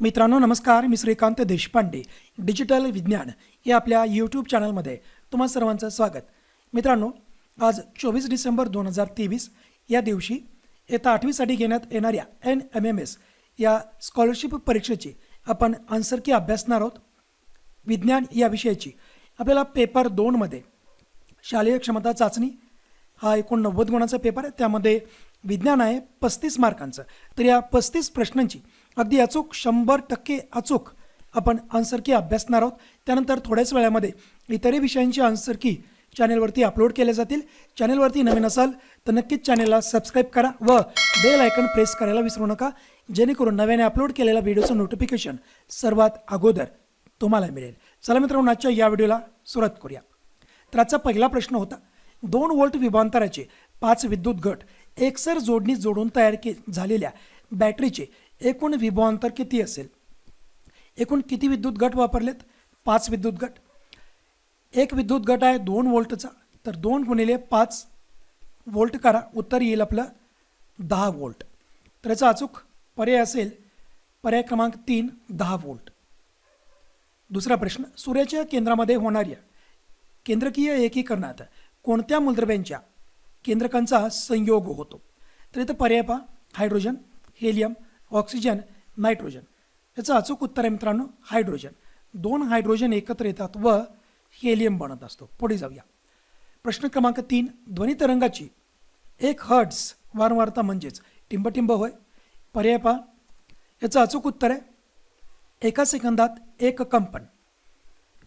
मित्रांनो नमस्कार. मी श्रीकांत देशपांडे. डिजिटल विज्ञान या आपल्या यूट्यूब चॅनलमध्ये तुम्हा सर्वांचं स्वागत. मित्रांनो आज चोवीस डिसेंबर दोन हजार तेवीस या दिवशी येत्या आठवीसाठी घेण्यात येणाऱ्या एन एम एम एस या स्कॉलरशिप परीक्षेची आपण आन्सर की अभ्यासणार आहोत. विज्ञान या विषयाची आपल्याला पेपर दोनमध्ये शालेय क्षमता चाचणी हा एकोणनव्वद गुणाचा गुणांचा पेपर आहे. त्यामध्ये विज्ञान आहे पस्तीस मार्कांचं. तर या पस्तीस प्रश्नांची अगदी अचूक शंभर टक्के अचूक आपण आन्सर की अभ्यासणार आहोत. त्यानंतर थोड्याच वेळामध्ये इतरही विषयांची आन्सर की चॅनेलवरती अपलोड केले जातील. चॅनेलवरती नवीन असाल तर नक्कीच चॅनेलला सबस्क्राईब करा व बेल आयकन प्रेस करायला विसरू नका जेणेकरून नव्याने अपलोड केलेल्या व्हिडिओचं नोटिफिकेशन सर्वात अगोदर तुम्हाला मिळेल. चला मित्रांनो आजच्या या व्हिडिओला सुरुवात करूया. तर आजचा पहिला प्रश्न होता दोन वोल्ट विभांतराचे पाच विद्युत गट एकसर जोडणी जोडून तयार के झालेल्या बॅटरीचे एकूण विभवांतर किती असेल? एकूण किती विद्युत गट वापरलेत? पाच विद्युत गट. एक विद्युत गट आहे दोन वोल्टचा तर दोन गुणिले पाच वोल्ट करा. उत्तर येईल आपलं दहा वोल्ट तर याचा अचूक पर्याय असेल पर्याय क्रमांक तीन दहा वोल्ट दुसरा प्रश्न सूर्याच्या केंद्रामध्ये होणाऱ्या केंद्रकीय एकीकरणात कोणत्या मूलद्रव्यांच्या केंद्रकांचा संयोग होतो? तर इथं पर्याय पहा. Hydrogen helium oxygen nitrogen. याचं अचूक उत्तर आहे मित्रांनो हायड्रोजन. दोन हायड्रोजन एकत्र येतात व हेलियम बनत असतो. पुढे जाऊया. प्रश्न क्रमांक तीन ध्वनी तरंगाची एक हर्ट्स वारंवारता म्हणजेच टिंबटिंब होय पर्याय पहा. याचं अचूक उत्तर आहे एका सेकंदात एक कंपन.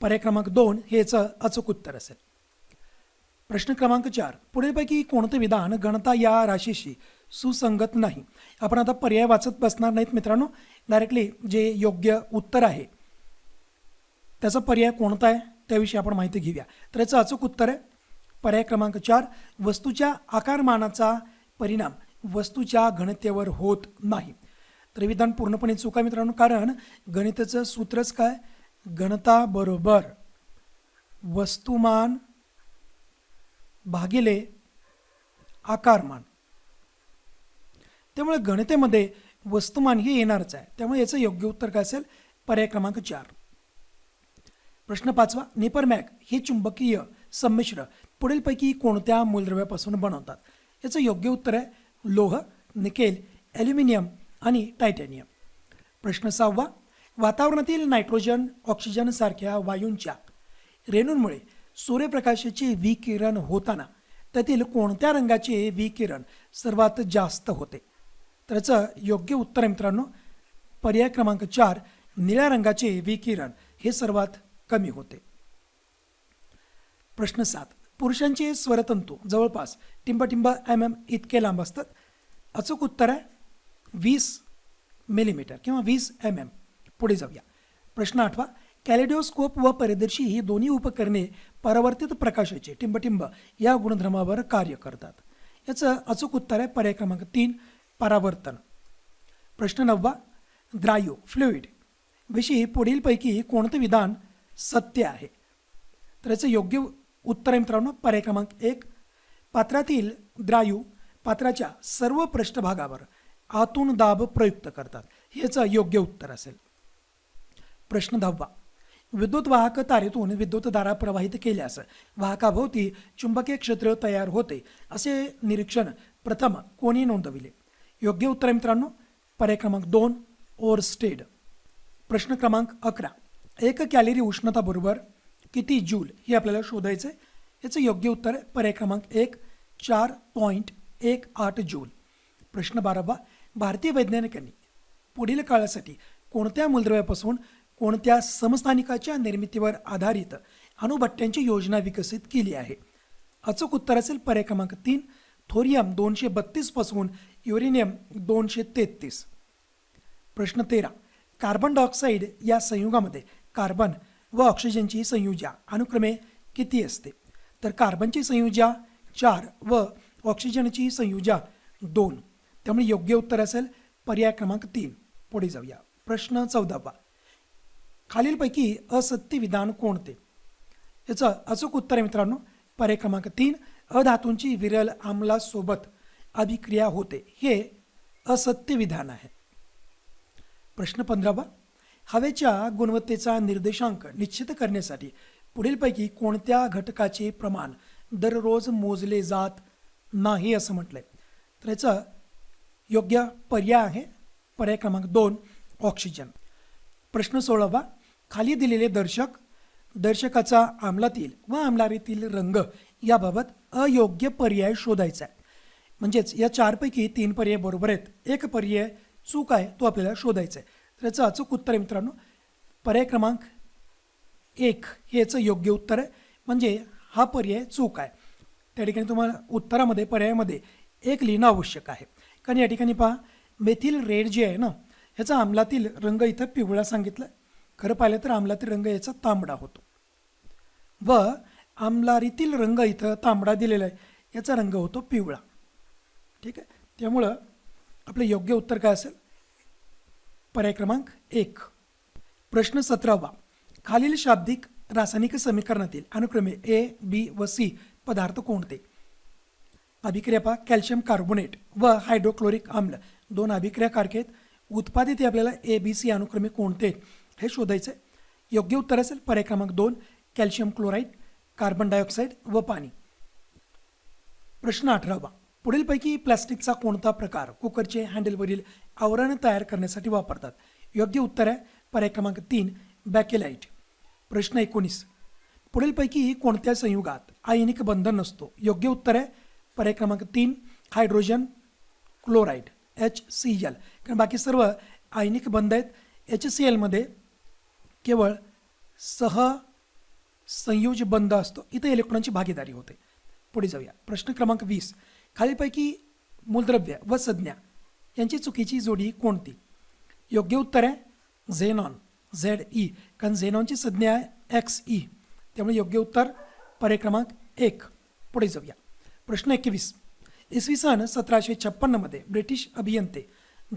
पर्याय क्रमांक दोन हे याचं अचूक उत्तर असेल. प्रश्न क्रमांक चार पुढेपैकी कोणतं विधान गणता या राशीशी सुसंगत नाही. आपण आता पर्याय वाचत बसणार नाहीत मित्रांनो. डायरेक्टली जे योग्य उत्तर आहे त्याचा पर्याय कोणता आहे त्याविषयी आपण माहिती घेऊया. तर याचं अचूक उत्तर आहे पर्याय क्रमांक चार वस्तूच्या आकारमानाचा परिणाम वस्तूच्या घनतेवर होत नाही. तर विधान पूर्णपणे चुका मित्रांनो कारण गणिताचं सूत्रच काय? घनता बरोबर. वस्तुमान भागिले आकारमान. त्यामुळे गणितेमध्ये वस्तुमान हे येणारच आहे. त्यामुळे याचं योग्य उत्तर काय असेल? पर्याय क्रमांक चार. प्रश्न पाचवा. निपरमॅक हे चुंबकीय संमिश्र पुढीलपैकी कोणत्या मूलद्रव्यापासून बनवतात? याचं योग्य उत्तर आहे लोह निकेल ॲल्युमिनियम आणि टायटॅनियम. प्रश्न सहावा. वातावरणातील नायट्रोजन ऑक्सिजन सारख्या वायूंच्या रेणूंमुळे सूर्यप्रकाशाचे विकिरण होताना त्यातील कोणत्या रंगाचे विकिरण सर्वात जास्त होते? तर याचं योग्य उत्तर आहे मित्रांनो. पर्याय क्रमांक चार निळ्या रंगाचे विकिरण. हे सर्वात कमी होते. प्रश्न सात पुरुषांचे स्वरतंतू. जवळपास टिंबटिंब एम mm एम इतके लांब असतात. अचूक उत्तर आहे वीस मिलीमीटर किंवा वीस एम एम पुढे जाऊया. प्रश्न आठवा कॅलेडिओस्कोप व परिदर्शी ही दोन्ही उपकरणे परावर्तित प्रकाशाचे टिंबटिंब या गुणधर्मावर कार्य करतात. याचं अचूक उत्तर आहे पर्याय क्रमांक तीन परावर्तन. प्रश्न नववा द्रायू फ्लुईड. विषयी पुढीलपैकी कोणतं विधान सत्य आहे? तर याचं योग्य उत्तर आहे मित्रांनो पर्याय क्रमांक एक. पात्रातील द्रायू पात्राच्या सर्व पृष्ठभागावर आतून दाब प्रयुक्त करतात. याचं योग्य उत्तर असेल. प्रश्न दहावा विद्युत वाहक तारेतून विद्युतधारा प्रवाहित केल्यास वाहकाभोवती चुंबकीय क्षेत्र तयार होते असे निरीक्षण प्रथम कोणी नोंदविले? योग्य उत्तर आहे मित्रांनो. पर्याय क्रमांक दोन ओर स्टेड प्रश्न क्रमांक अकरा. एक कॅलरी उष्णताबरोबर किती जूल हे आपल्याला शोधायचं आहे याचं योग्य उत्तर आहे पर्याय क्रमांक एक चार पॉईंट एक आठ जूल प्रश्न बारावा. भारतीय वैज्ञानिकांनी पुढील काळासाठी कोणत्या मूलद्रव्यापासून कोणत्या समस्थानिकाच्या निर्मितीवर आधारित अणुभट्ट्यांची योजना विकसित केली आहे? अचूक उत्तर असेल पर्याय क्रमांक तीन थोरियम दोनशे बत्तीसपासून युरेनियम दोनशे तेहतीस. प्रश्न तेरा. कार्बन डायऑक्साईड या संयुगामध्ये कार्बन व ऑक्सिजनची संयुजा अनुक्रमे किती असते? तर कार्बनची संयुजा चार व ऑक्सिजनची संयुजा दोन. त्यामुळे योग्य उत्तर असेल पर्याय क्रमांक तीन. पुढे जाऊया. प्रश्न चौदावा. खालीलपैकी असत्य विधान कोणते? याचं अचूक उत्तर आहे मित्रांनो. पर्याय क्रमांक तीन अधातूंची विरल आम्लासोबत. अभिक्रिया होते. हे असत्य विधान आहे. प्रश्न पंधरावा. हवेच्या गुणवत्तेचा निर्देशांक निश्चित करण्यासाठी पुढीलपैकी कोणत्या घटकाचे प्रमाण दररोज मोजले जात नाही असं म्हटलंय. तर याचं योग्य पर्याय आहे. पर्याय क्रमांक दोन ऑक्सिजन. प्रश्न सोळावा. खाली दिलेले दर्शक दर्शकाचा आमलातील व आमलारीतील रंग याबाबत अयोग्य पर्याय शोधायचा आहे. म्हणजेच या चारपैकी तीन पर्याय बरोबर आहेत. एक पर्याय चूक आहे तो आपल्याला शोधायचा आहे. तर याचं अचूक उत्तर आहे मित्रांनो. पर्याय क्रमांक एक हे याचं योग्य उत्तर आहे. म्हणजे हा पर्याय चूक आहे. त्या ठिकाणी तुम्हाला उत्तरामध्ये पर्यायामध्ये एक लिहिणं आवश्यक आहे. कारण या ठिकाणी पहा मेथील रेड जे आहे ना ह्याचा आमलातील रंग इथं पिवळा सांगितलं खरं पाहिलं तर आमलातील रंग याचा तांबडा होतो. व आमलारीतील रंग इथं तांबडा दिलेला आहे. याचा रंग होतो पिवळा. ठीक आहे? त्यामुळं आपलं योग्य उत्तर काय असेल? पर्याय क्रमांक एक. प्रश्न सतरावा. खालील शाब्दिक रासायनिक समीकरणातील अनुक्रमे ए बी व सी पदार्थ कोणते? अभिक्रिया पहा कॅल्शियम कार्बोनेट व हायड्रोक्लोरिक आम्ल दोन अभिक्रिया कारकेत. उत्पादित आपल्याला ए बी सी अनुक्रमे कोणते? हे शोधायचं आहे योग्य उत्तर असेल पर्याय क्रमांक दोन कॅल्शियम क्लोराईड कार्बन डायऑक्साईड व पाणी. प्रश्न अठरावा. पुढीलपैकी प्लास्टिकचा कोणता प्रकार कुकरचे हँडलवरील आवरण तयार करण्यासाठी वापरतात? योग्य उत्तर आहे पर्याय क्रमांक तीन बॅकेलाईट प्रश्न एकोणीस. पुढीलपैकी कोणत्या संयुगात आयनिक बंधन नसतो? योग्य उत्तर आहे पर्याय क्रमांक तीन hydrogen chloride H C L. कारण बाकी सर्व आयनिक बंध आहेत. एच सी एलमध्ये केवळ सह संयोज बंध असतो. इथं इलेक्ट्रॉनची भागीदारी होते. पुढे जाऊया. प्रश्न क्रमांक वीस. खालीलपैकी मूलद्रव्य व संज्ञा यांची चुकीची जोडी कोणती? योग्य उत्तर आहे झेनॉन झेड ई. कारण झेनॉनची संज्ञा आहे एक्स ई. त्यामुळे योग्य उत्तर पर्याय क्रमांक एक. पुढे जाऊया. प्रश्न एकवीस. इसवी सन सतराशे छप्पन्नमध्ये ब्रिटिश अभियंते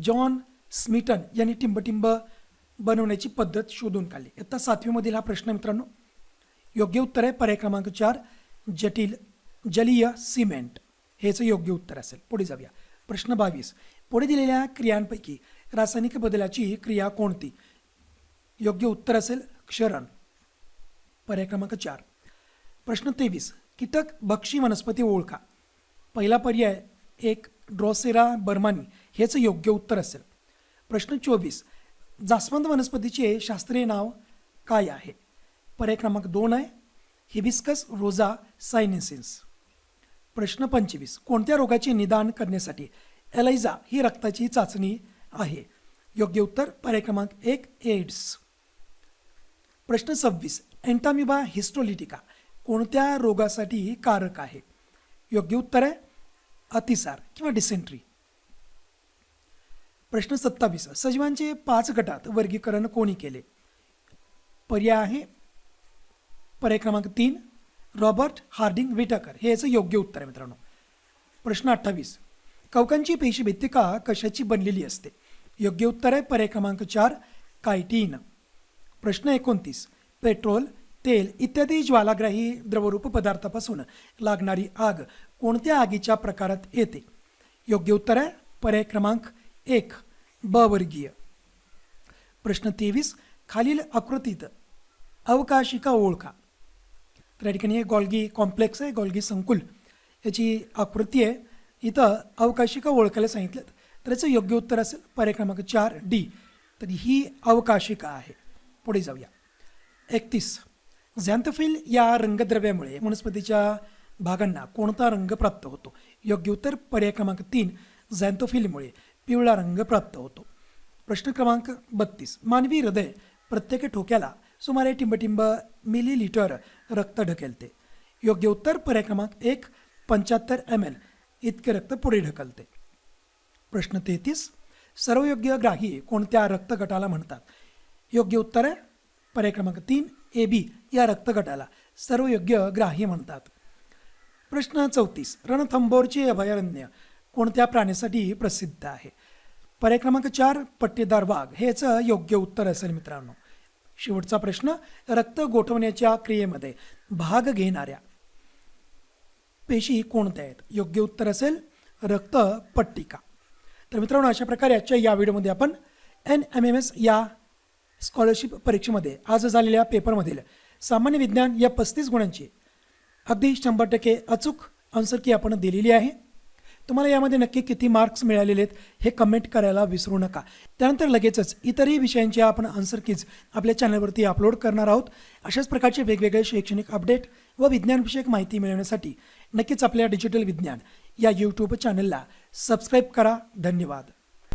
जॉन स्मिटन यांनी टिंबटिंब बनवण्याची पद्धत शोधून काढली. इत्ता सातवीमधील हा प्रश्न मित्रांनो. योग्य उत्तर आहे पर्याय क्रमांक चार जटिल जलीय सिमेंट. हेचं योग्य उत्तर असेल. पुढे जाऊया. प्रश्न बावीस. पुढे दिलेल्या क्रियांपैकी रासायनिक बदलाची क्रिया कोणती? योग्य उत्तर असेल क्षरण. पर्याय क्रमांक चार. प्रश्न तेवीस. कीटक भक्षी वनस्पती ओळखा. पहिला पर्याय एक ड्रॉसेरा बर्मानी. हेच योग्य उत्तर असेल. प्रश्न चोवीस. जास्वंद वनस्पतीचे शास्त्रीय नाव काय आहे? पर्याय क्रमांक दोन आहे. Hibiscus rosa sinensis. प्रश्न पंचवीस. कोणत्या रोगाचे निदान करण्यासाठी एलाइझा ही रक्ताची चाचणी आहे? योग्य उत्तर पर्याय क्रमांक एक एड्स. प्रश्न सव्वीस. एन्टामिबा हिस्टोलिटिका कोणत्या रोगासाठी कारक आहे? योग्य उत्तर आहे अतिसार किंवा डिसेंट्री प्रश्न सत्तावीस. सजीवांचे पाच गटात वर्गीकरण कोणी केले? पर्याय आहे पर्याय क्रमांक तीन रॉबर्ट हार्डिंग विटाकर. हे याचं योग्य उत्तर आहे मित्रांनो. प्रश्न अठ्ठावीस. कवकांची पेशीभित्तिका कशाची बनलेली असते? योग्य उत्तर आहे पर्याय क्रमांक चार कायटीन. प्रश्न एकोणतीस. पेट्रोल तेल इत्यादी ज्वालाग्राही द्रवरूप पदार्थापासून लागणारी आग कोणत्या आगीच्या प्रकारात येते? योग्य उत्तर आहे पर्याय क्रमांक एक ब वर्गीय प्रश्न तेवीस. खालील आकृतीत अवकाशिका ओळखा. तर या ठिकाणी हे गॉल्गी कॉम्प्लेक्स आहे गॉल्गी संकुल. याची आकृती आहे. इथं अवकाशिका ओळखायला सांगितल्यात तर याचं योग्य उत्तर असेल पर्याय क्रमांक चार डी तर ही अवकाशिका आहे. पुढे जाऊया. एकतीस. झॅन्थफिल या रंगद्रव्यामुळे वनस्पतीच्या भागांना कोणता रंग प्राप्त होतो? योग्य उत्तर पर्याय क्रमांक तीन झॅन्थोफिलमुळे पिवळा रंग प्राप्त होतो. प्रश्न क्रमांक बत्तीस. मानवी हृदय प्रत्येक ठोक्याला सुमारे टिंबटिंब मिलीलिटर रक्त ढकलते योग्य उत्तर पर्याय क्रमांक एक पंच्याहत्तर एम एल इतके रक्त पुढे ढकलते. प्रश्न तेहतीस. सर्वयोग्य ग्राही कोणत्या रक्तगटाला म्हणतात? योग्य उत्तर आहे पर्याय क्रमांक तीन ए बी या रक्तगटाला सर्वयोग्य ग्राही म्हणतात. प्रश्न चौतीस. रणथंबोरचे अभयारण्य कोणत्या प्राण्यासाठी प्रसिद्ध आहे? पर्याय क्रमांक चार पट्टेदार वाघ. हेच योग्य उत्तर असेल मित्रांनो. शेवटचा प्रश्न रक्त गोठवण्याच्या क्रियेमध्ये भाग घेणाऱ्या पेशी कोणत्या आहेत? योग्य उत्तर असेल रक्तपट्टिका तर मित्रांनो अशा प्रकारे आजच्या या व्हिडिओमध्ये आपण एन एम एम एस या स्कॉलरशिप परीक्षेमध्ये आज झालेल्या पेपरमधील सामान्य विज्ञान या पस्तीस गुणांची अगदी शंभर टक्के अचूक आन्सर की आपण दिलेली आहे. तुम्हाला यामध्ये नक्की किती मार्क्स मिळालेले आहेत हे कमेंट करायला विसरू नका. त्यानंतर लगेचच इतरही विषयांचे आपण आन्सर कीज आपल्या चॅनलवरती अपलोड करणार आहोत. अशाच प्रकारचे वेगवेगळे शैक्षणिक अपडेट व विज्ञानविषयक माहिती मिळवण्यासाठी नक्कीच आपल्या डिजिटल विज्ञान या यूट्यूब चॅनलला सबस्क्राईब करा. धन्यवाद.